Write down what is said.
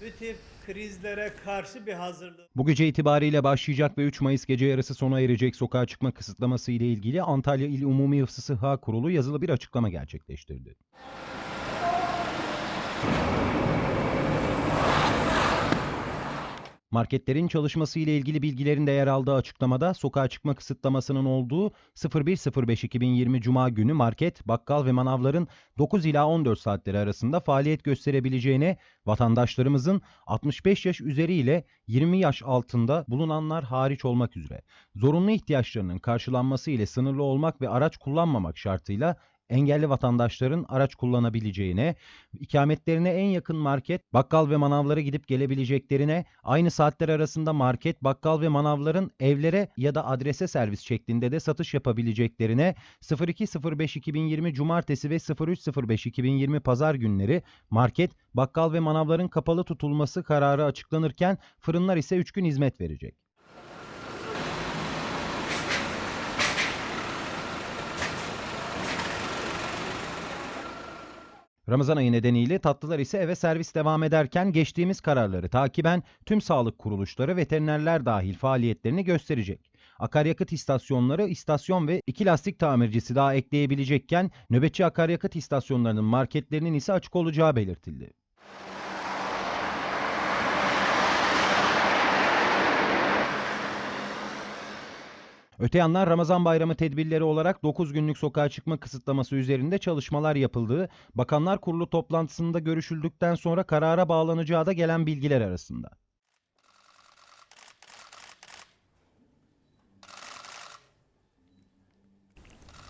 Bu tip krizlere karşı bir hazırlık. Bu gece itibariyle başlayacak ve 3 Mayıs gece yarısı sona erecek sokağa çıkma kısıtlaması ile ilgili Antalya İl Umumi Hıfzı Sıha Kurulu yazılı bir açıklama gerçekleştirdi. Marketlerin çalışması ile ilgili bilgilerin de yer aldığı açıklamada sokağa çıkma kısıtlamasının olduğu 01.05.2020 Cuma günü market, bakkal ve manavların 9 ila 14 saatleri arasında faaliyet gösterebileceğine, vatandaşlarımızın 65 yaş üzeri ile 20 yaş altında bulunanlar hariç olmak üzere. Zorunlu ihtiyaçlarının karşılanması ile sınırlı olmak ve araç kullanmamak şartıyla engelli vatandaşların araç kullanabileceğine, ikametlerine en yakın market, bakkal ve manavlara gidip gelebileceklerine, aynı saatler arasında market, bakkal ve manavların evlere ya da adrese servis şeklinde de satış yapabileceklerine, 02.05.2020 Cumartesi ve 03.05.2020 Pazar günleri market, bakkal ve manavların kapalı tutulması kararı açıklanırken fırınlar ise 3 gün hizmet verecek. Ramazan ayı nedeniyle tatlılar ise eve servis devam ederken geçtiğimiz kararları takiben tüm sağlık kuruluşları veterinerler dahil faaliyetlerini gösterecek. Akaryakıt istasyonları istasyon ve iki lastik tamircisi daha ekleyebilecekken nöbetçi akaryakıt istasyonlarının marketlerinin ise açık olacağı belirtildi. Öte yandan Ramazan bayramı tedbirleri olarak 9 günlük sokağa çıkma kısıtlaması üzerinde çalışmalar yapıldığı, Bakanlar Kurulu toplantısında görüşüldükten sonra karara bağlanacağı da gelen bilgiler arasında.